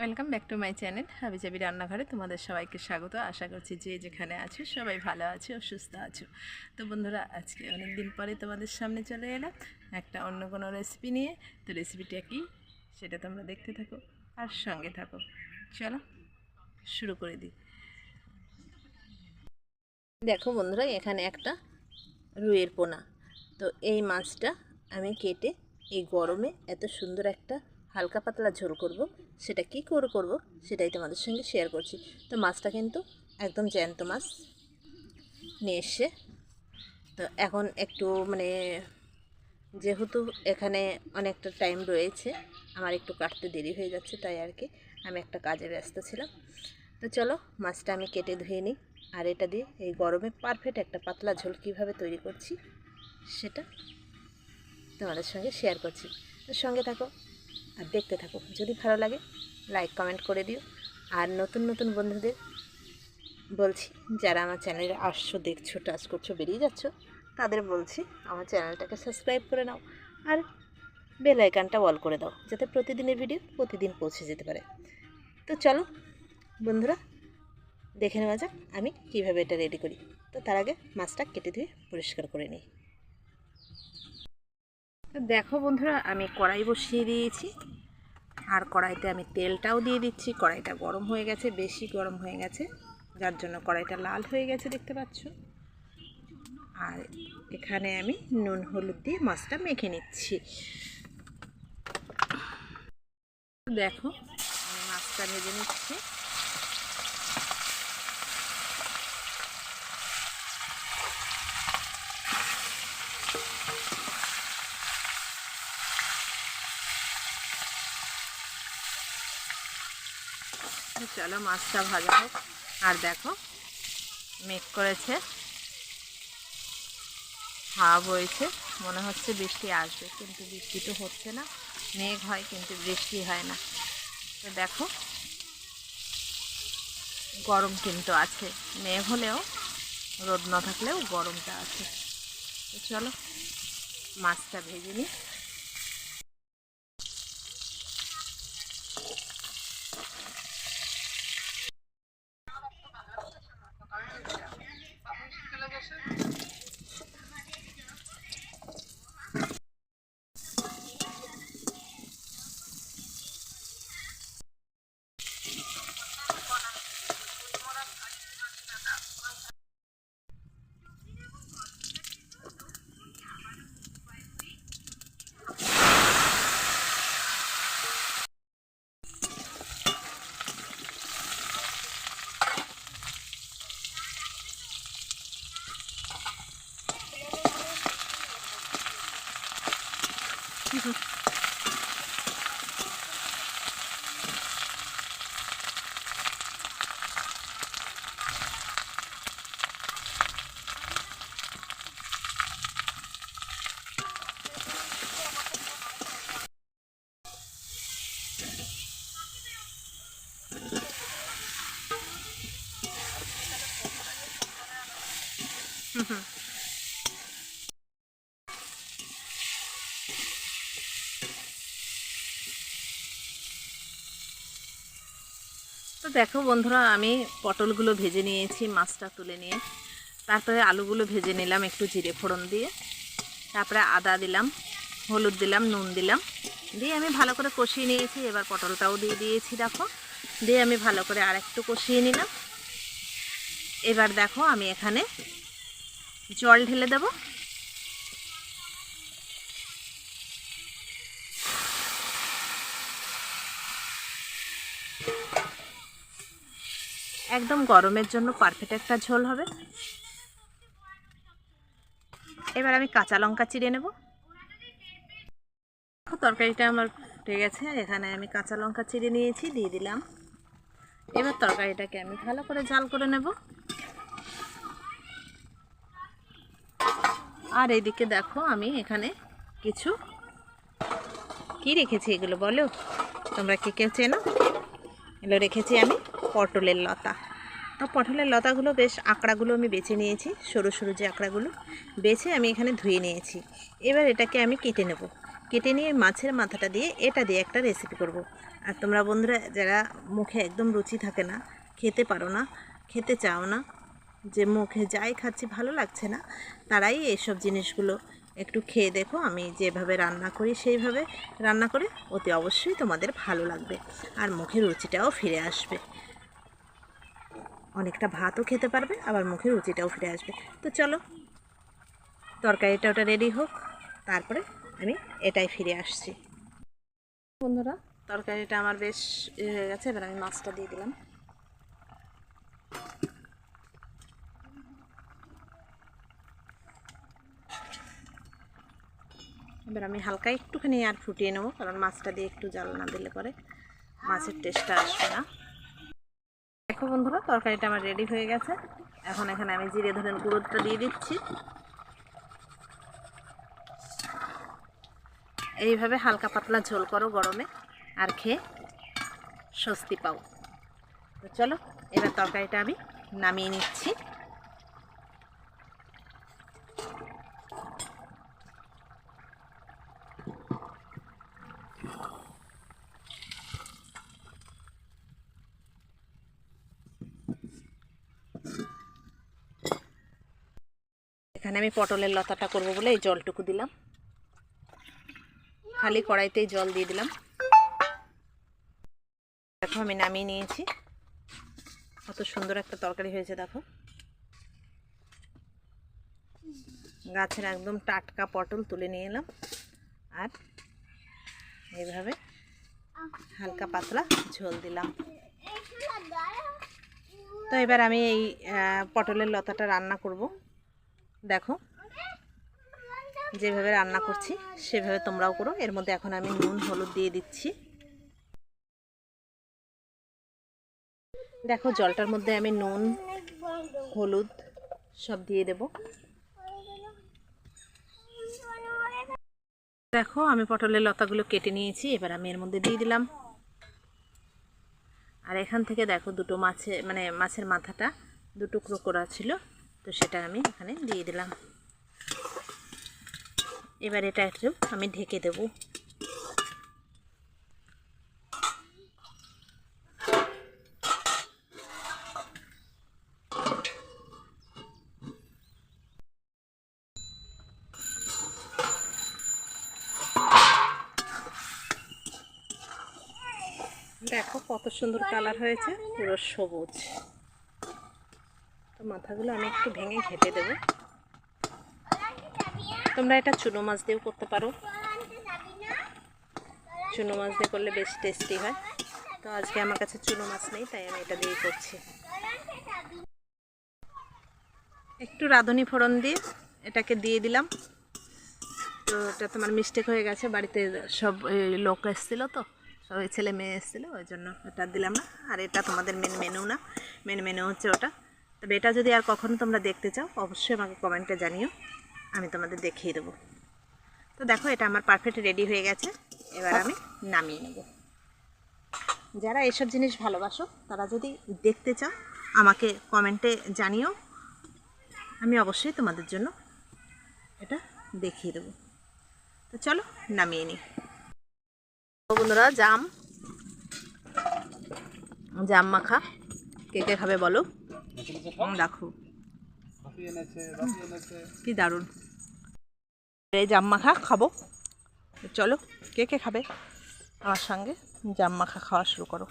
Welcome back to my channel হাবি হাবিজাবি রান্নাঘরে তোমাদের সবাইকে স্বাগত। আশা করছি যে যেখানে আছো সবাই ভালো আছো ও সুস্থ আছো। তো বন্ধুরা, আজকে অনেক দিন পরে তোমাদের সামনে চলে এলাম একটা অন্য কোনো রেসিপি নিয়ে। তো রেসিপিটা কি সেটা তোমরা দেখতে থাকো আর সঙ্গে থাকো। চলো, শুরু করে দিই। দেখো বন্ধুরা, এখানে একটা রুইয়ের পোনা। তো এই মাছটা আমি কেটে এই গরমে এত সুন্দর একটা হালকা পাতলা ঝোল করব, সেটা কি করে করব সেটাই তোমাদের সঙ্গে শেয়ার করছি। তো মাছটা কিন্তু একদম জ্যান্ত মাছ, নিয়ে এসে, তো এখন একটু মানে যেহেতু এখানে অনেকটা টাইম রয়েছে, আমার একটু কাটতে দেরি হয়ে যাচ্ছে, তাই আর কি আমি একটা কাজে ব্যস্ত ছিলাম। তো চলো মাছটা আমি কেটে ধুয়ে নিই, আর এটা দিয়ে এই গরমে পারফেক্ট একটা পাতলা ঝোল কীভাবে তৈরি করছি, সেটা তোমাদের সঙ্গে শেয়ার করছি। তো সঙ্গে থাকো। আর দেখতে থাকো। যদি ভালো লাগে লাইক কমেন্ট করে দিও। আর নতুন নতুন বন্ধুদের বলছি, যারা আমার চ্যানেলে আসছো, দেখছ টাচ করছ, বেরিয়ে যাচ্ছ, তাদের বলছি, আমার চ্যানেলটাকে সাবস্ক্রাইব করে নাও। আর বেল আইকনটা অল করে দাও, যাতে প্রতিদিনের ভিডিও প্রতিদিন পৌঁছে যেতে পারে। তো চলো, বন্ধুরা, দেখে নেওয়া যাক আমি কীভাবে এটা রেডি করি। তো তার আগে মাছটা কেটে ধুয়ে পরিষ্কার করে নিই। দেখো বন্ধুরা, আমি কড়াই বসিয়ে দিয়েছি। আর কড়াইতে আমি তেলটাও দিয়ে দিচ্ছি। কড়াইটা গরম হয়ে গেছে, বেশি গরম হয়ে গেছে। যার জন্য কড়াইটা লাল হয়ে গেছে, দেখতে পাচ্ছ। আর এখানে আমি নুন, হলুদ দিয়ে মাছটা মেখে নিচ্ছি। দেখো, আমি মাছটা ভেজে নিচ্ছি। চলো মাছটা ভাজা হোক। আর দেখো মেঘ করেছে। হাওয়া বইছে, মনে হচ্ছে বৃষ্টি আসবে, কিন্তু বৃষ্টি তো হচ্ছে না। মেঘ হয়, কিন্তু বৃষ্টি হয় না। তো দেখো, গরম কিন্তু আছে। মেঘ হলেও, রোদ না থাকলেও গরমটা আছে। চলো, মাছটা ভেজে নিই। আমি আপনি চলে গেছেন Jesús. তো দেখো বন্ধুরা, আমি পটলগুলো ভেজে নিয়েছি, মাছটা তুলে নিয়ে। তারপরে আলুগুলো ভেজে নিলাম একটু জিরে ফোড়ন দিয়ে। তারপরে আদা দিলাম, হলুদ দিলাম, নুন দিলাম। দিয়ে আমি ভালো করে কষিয়ে নিয়েছি, এবার পটলটাও দিয়ে দিয়েছি, দেখো। দিয়ে আমি ভালো করে আর একটু কষিয়ে নিলাম। এবার দেখো আমি এখানে জল ঢেলে দেবো। একদম গরমের জন্য পারফেক্ট একটা ঝোল হবে। এবার আমি কাঁচা লঙ্কা চিড়ে নেব। তরকারিটা আমার ফুটে গেছে, এখানে আমি কাঁচা লঙ্কা চিড়ে নিয়েছি, দিয়ে দিলাম। এবার তরকারিটাকে আমি ভালো করে জাল করে নেব। আর এইদিকে দেখো আমি এখানে কিছু কি রেখেছি এগুলো বলো? তোমরা কে কেউ চেনো? এগুলো রেখেছি আমি। পটলের লতা। তো পটলের লতাগুলো বেশ আঁকড়াগুলো আমি বেছে নিয়েছি, সরু সরু যে আঁকড়াগুলো, বেছে আমি এখানে ধুয়ে নিয়েছি। এবার এটাকে আমি কেটে নেব। কেটে নিয়ে মাছের মাথাটা দিয়ে এটা দিয়ে একটা রেসিপি করব। আর তোমরা বন্ধুরা, যারা মুখে একদম রুচি থাকে না, খেতে পারো না, খেতে চাও না, যে মুখে যাই খাচ্ছি ভালো লাগছে না, তারাই এইসব জিনিসগুলো একটু খেয়ে দেখো। আমি যেভাবে রান্না করি সেইভাবে রান্না করে অতি অবশ্যই তোমাদের ভালো লাগবে। আর মুখের রুচিটাও ফিরে আসবে। অনেকটা ভাতও খেতে পারবে, আবার মুখের রুচিটাও ফিরে আসবে। তো চলো, তরকারিটা ওটা রেডি হোক, তারপরে আমি এটাই ফিরে আসছি। বন্ধুরা, তরকারিটা আমার বেশ হয়ে গেছে, এবার আমি মাছটা দিয়ে দিলাম। এবার আমি হালকা একটুখানি আর ফুটিয়ে নেব, কারণ মাছটা দিয়ে একটু জাল না দিলে পরে মাছের টেস্টটা আসবে না। দেখো বন্ধুরা, তরকারিটা আমার রেডি হয়ে গেছে। এখন এখানে আমি জিরে ধরেন গুঁড়োটা দিয়ে দিচ্ছি। এইভাবে হালকা পাতলা ঝোল করো গরমে, আর খেয়ে স্বস্তি পাও। তো চলো, এবার তরকারিটা আমি নামিয়ে নিচ্ছি। এখানে আমি পটলের লতাটা করব বলে এই জলটুকু দিলাম। খালি কড়াইতেই জল দিয়ে দিলাম। দেখো, আমি নামিয়ে নিয়েছি। কত সুন্দর একটা তরকারি হয়েছে, দেখো। গাছের একদম টাটকা পটল তুলে নিয়ে এলাম। আর এইভাবে হালকা পাতলা ঝোল দিলাম। তো এবার আমি এই পটলের লতাটা রান্না করব। দেখো, যেভাবে রান্না করছি, সেভাবে তোমরাও করো। এর মধ্যে এখন আমি নুন, হলুদ দিয়ে দিচ্ছি। দেখো, জলটার মধ্যে আমি নুন, হলুদ সব দিয়ে দেব। দেখো, আমি পটলের লতাগুলো কেটে নিয়েছি, এবার আমি এর মধ্যে দিয়ে দিলাম। আর এখান থেকে দেখো, দুটো মাছে মানে মাছের মাথাটা দু টুকরো করা ছিল। তো সেটা আমি এখানে দিয়ে দিলাম। এবার এটা একটু আমি ঢেকে দেব। দেখো কত সুন্দর কালার হয়েছে, পুরো সবুজ। তো মাথাগুলো আমি একটু ভেঙে ঘেটে দেবো। তোমরা এটা চুনো মাছ দিয়েও করতে পারো। চুনো মাছ দিয়ে করলে বেশ টেস্টি হয়। তো আজকে আমার কাছে চুনো মাছ নেই, তাই আমি এটা দিয়েই করছি। একটু রাঁধুনি ফোড়ন দিয়ে এটাকে দিয়ে দিলাম। তো এটা তোমার মিস্টেক হয়ে গেছে, বাড়িতে সব লোক এসেছিল তো, সবাই ছেলে মেয়ে এসেছিল, ওই জন্য এটা দিলাম না। আর এটা তোমাদের মেন মেনু না। মেন মেনু হচ্ছে ওটা। তবে এটা যদি আর কখনো তোমরা দেখতে চাও, অবশ্যই আমাকে কমেন্টে জানিও। আমি তোমাদের দেখিয়ে দেবো। তো দেখো, এটা আমার পারফেক্ট রেডি হয়ে গেছে। এবার আমি নামিয়ে নেব। যারা এসব জিনিস ভালোবাসো, তারা যদি দেখতে চাও, আমাকে কমেন্টে জানিও। আমি অবশ্যই তোমাদের জন্য এটা দেখিয়ে দেবো। তো চলো, নামিয়ে নিই। বন্ধুরা, জাম। জাম মাখা, কে কে খাবে বলো? রাখো কি দারুণ। এই জাম মাখা খাব। চলো কে কে খাবে? আমার সঙ্গে জাম মাখা খাওয়া শুরু করো।